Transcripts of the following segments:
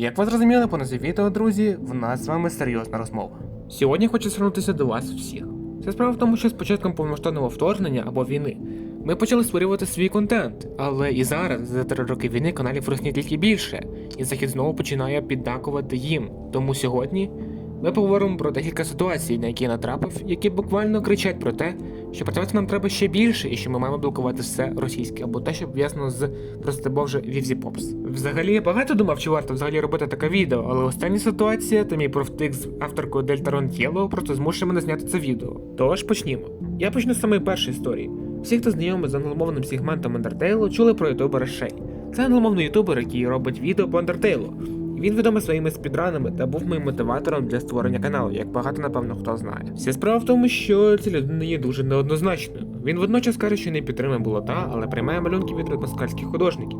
Як ви зрозуміли по назві відео, друзі, в нас з вами серйозна розмова. Сьогодні хочу звернутися до вас всіх. Це справа в тому, що з початком повномасштабного вторгнення або війни ми почали створювати свій контент, але і зараз, за три роки війни, каналів росне тільки більше, і захід знову починає піддакувати їм. Тому сьогодні ми поговоримо про декілька ситуацій, на які я натрапив, які буквально кричать про те, що працювати нам треба ще більше, і що ми маємо блокувати все російське, або те, що пов'язано з просто боже Вівзі Попс. Взагалі я багато думав, чи варто взагалі робити таке відео, але остання ситуація та мій профтик з авторкою Дельтарон Єло просто змушує мене зняти це відео. Тож почнімо. Я почну з самої першої історії. Всі, хто знайомий з англомовним сегментом Undertale, чули про ютубера Шей. Це англомовний ютубер, який робить відео по Undertale. Він відомий своїми спідранами та був моїм мотиватором для створення каналу, як багато напевно хто знає. Вся справа в тому, що ця людина є дуже неоднозначною. Він водночас каже, що не підтримує болота, але приймає малюнки від москальських художників.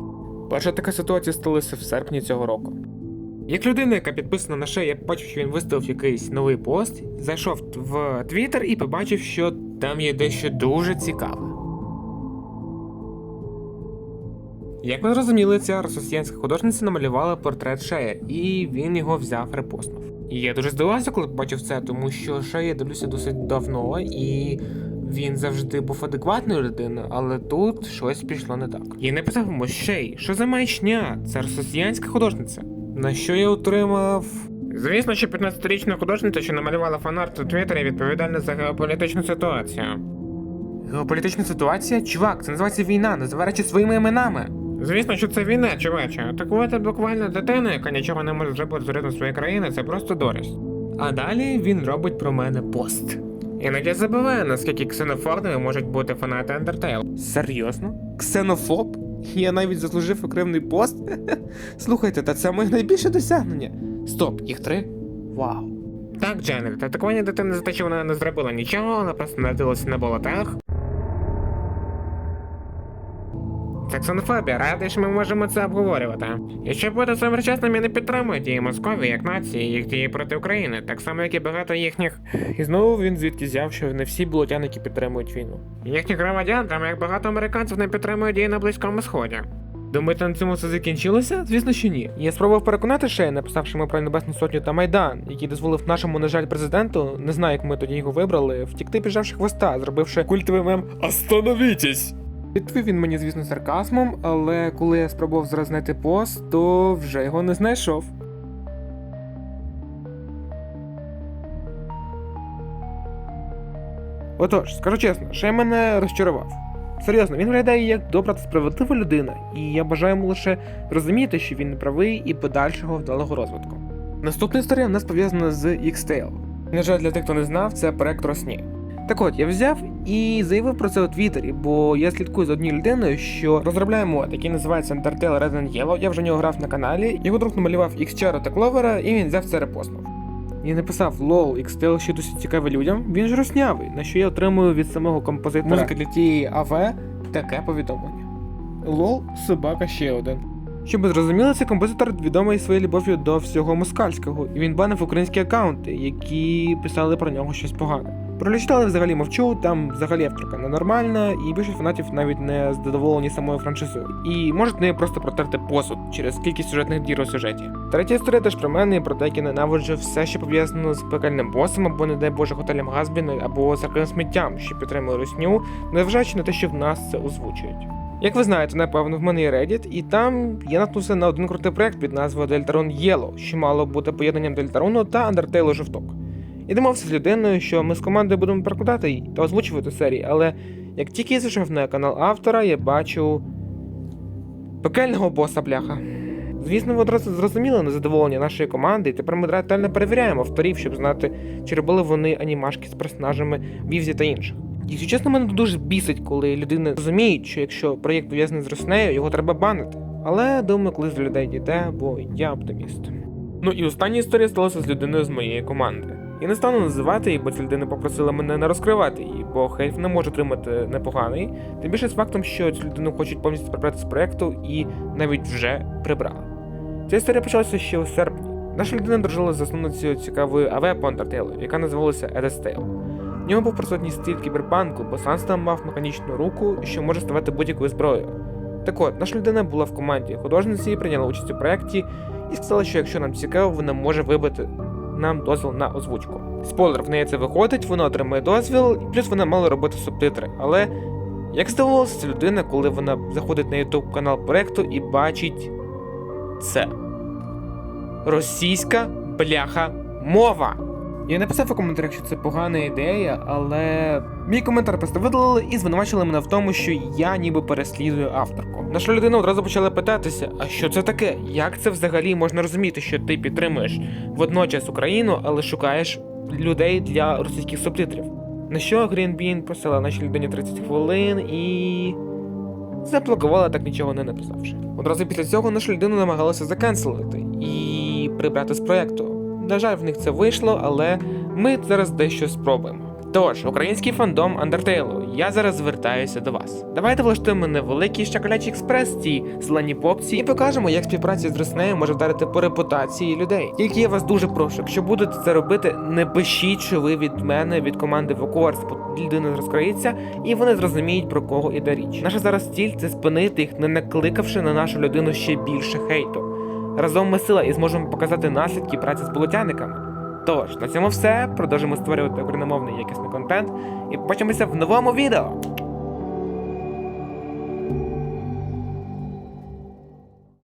Перша така ситуація сталася в серпні цього року. Як людина, яка підписана на шею, я побачив, що він виставив якийсь новий пост, зайшов в Твіттер і побачив, що там є дещо дуже цікаве. Як ви зрозуміли, ця росіянська художниця намалювала портрет Шея, і він його взяв репостнув. І я дуже здивувався, коли побачив це, тому що Шея дивлюся досить давно, і він завжди був адекватною людиною, але тут щось пішло не так. Я написав йому Шей, що за маячня? Це росіянська художниця. На що я отримав. Звісно, що 15-річна художниця, що намалювала фанарт у Твіттері, відповідальна за геополітичну ситуацію. Геополітична ситуація? Чувак, це називається війна, називай речі своїми іменами. Звісно, що це війна, чуваче. Атакувати буквально дитину, яка нічого не може зробити з ритму своєї країни, це просто дурість. А далі він робить про мене пост. Іноді забуваю, наскільки ксенофобними можуть бути фанати Undertale. Серйозно? Ксенофоб? Я навіть заслужив окремий пост? Слухайте, та це моє найбільше досягнення. Стоп, їх три? Вау. Так, Дженер, атакування дитини за те, що вона не зробила нічого, вона просто надилася на болотах. Це ксенофобія, радий, що ми можемо це обговорювати. Якщо бути самочасним, я не підтримую дії Московії як нації, їх дії проти України, так само, як і багато їхніх. І знову він звідки взяв, що не всі болотяники підтримують війну. Їхніх громадян, там як багато американців не підтримують дії на Близькому Сході. Думаєте, на цьому все закінчилося? Звісно, що ні. Я спробував переконати Шея, написавши ми про Небесну Сотню та Майдан, який дозволив нашому, на жаль, президенту, не знаю, як ми тоді його вибрали, втікти піджавши хвоста, зробивши культовий мем «Остановітесь!». Відповів він мені, звісно, сарказмом, але коли я спробував зразнити пост, то вже його не знайшов. Отож, скажу чесно, Шей мене розчарував. Серйозно, він виглядає як добра та справедлива людина, і я бажаю йому лише розуміти, що він правий і подальшого вдалого розвитку. Наступна історія в нас пов'язана з Xtail. На жаль, для тих, хто не знав, це проект Росні. Так от, я взяв і заявив про це у Твіттері, бо я слідкую за однією людиною, що розробляє мод, який називається Undertale Red and Yellow. Я вже в нього грав на каналі. Його друг намалював Xchara та Кловера, і він взяв це репостнув. Я написав лол, Xtail ще досить цікавий людям. Він ж руснявий, на що я отримую від самого композитора музики для тієї АВ таке повідомлення. Лол, собака ще один. Щоб ви зрозуміли, цей композитор відомий своєю любов'ю до всього москальського, і він банив українські аккаунти, які писали про нього щось погане. Про Лічтали взагалі мовчу, там взагалі авторка ненормальна, і більшість фанатів навіть не задоволені самою франшизою. І можуть нею просто протерти посуд через кількість сюжетних дір у сюжеті. Третя історія теж про мене і про те, як я ненавиджу все, що пов'язано з пекельним босом, або, не дай Боже, готелем Газбіна, або церковним сміттям, що підтримує русню, незважаючи на те, що в нас це озвучують. Як ви знаєте, напевно, в мене є Reddit, і там я наткнувся на один крутий проект під назвою Deltarune Yellow, що мало бути поєднанням Дельтаруну та Undertale жовток. І домовився з людиною, що ми з командою будемо перекладати її та озвучувати серії, але як тільки я зайшов на канал автора, я бачу пекельного боса бляха. Звісно, ви одразу зрозуміли незадоволення нашої команди, і тепер ми ретельно перевіряємо авторів, щоб знати, чи робили вони анімашки з персонажами Вівзі та інших. Якщо чесно, мене дуже бісить, коли людини розуміють, що якщо проєкт пов'язаний з Роснею, його треба банити. Але думаю, коли з людей дійде, бо я оптиміст. Ну і остання історія сталася з людиною з моєї команди. Я не стану називати її, бо ця людина попросила мене не розкривати її, бо хейт не може отримати непоганий. Тим більше з фактом, що цю людину хочуть повністю прибрати з проекту і навіть вже прибрали. Ця історія почалася ще у серпні. Наша людина дружила з засновницею цікавої АВ по Undertale, яка називалася Edestale. В нього був присутній стиль кіберпанку, бо Санстам мав механічну руку, що може ставати будь-якою зброєю. Так от, наша людина була в команді художниці, прийняла участь у проєкті, і сказала, що якщо нам цікаво, вона може вибити нам дозвіл на озвучку. Спойлер, в неї це виходить, вона отримує дозвіл, і плюс вона мала робити субтитри. Але як здавалося, це людина, коли вона заходить на YouTube канал проекту і бачить це. Російська бляха мова. Я написав у коментарях, що це погана ідея, але мій коментар просто видалили і звинувачили мене в тому, що я ніби переслідую авторку. Наша людина одразу почала питатися: а що це таке? Як це взагалі можна розуміти, що ти підтримуєш водночас Україну, але шукаєш людей для російських субтитрів? На що Greenbean просила нашій людині 30 хвилин і. заблокувала так нічого не написавши. Одразу після цього нашу людину намагалися закенселити і прибрати з проекту. На жаль, в них це вийшло, але ми зараз дещо спробуємо. Тож, український фандом Undertale, я зараз звертаюся до вас. Давайте влаштуємо невеликий шоколячий експрес цій зеленій попці і покажемо, як співпраця з Роснею може вдарити по репутації людей. Тільки я вас дуже прошу, якщо будете це робити, не пишіть, що ви від мене, від команди Вокуарс, бо людина розкриється, і вони зрозуміють про кого іде річ. Наша зараз ціль це спинити їх, не накликавши на нашу людину ще більше хейту. Разом ми сила і зможемо показати наслідки праці з полотяниками. Тож, на цьому все. Продовжимо створювати україномовний якісний контент і побачимося в новому відео.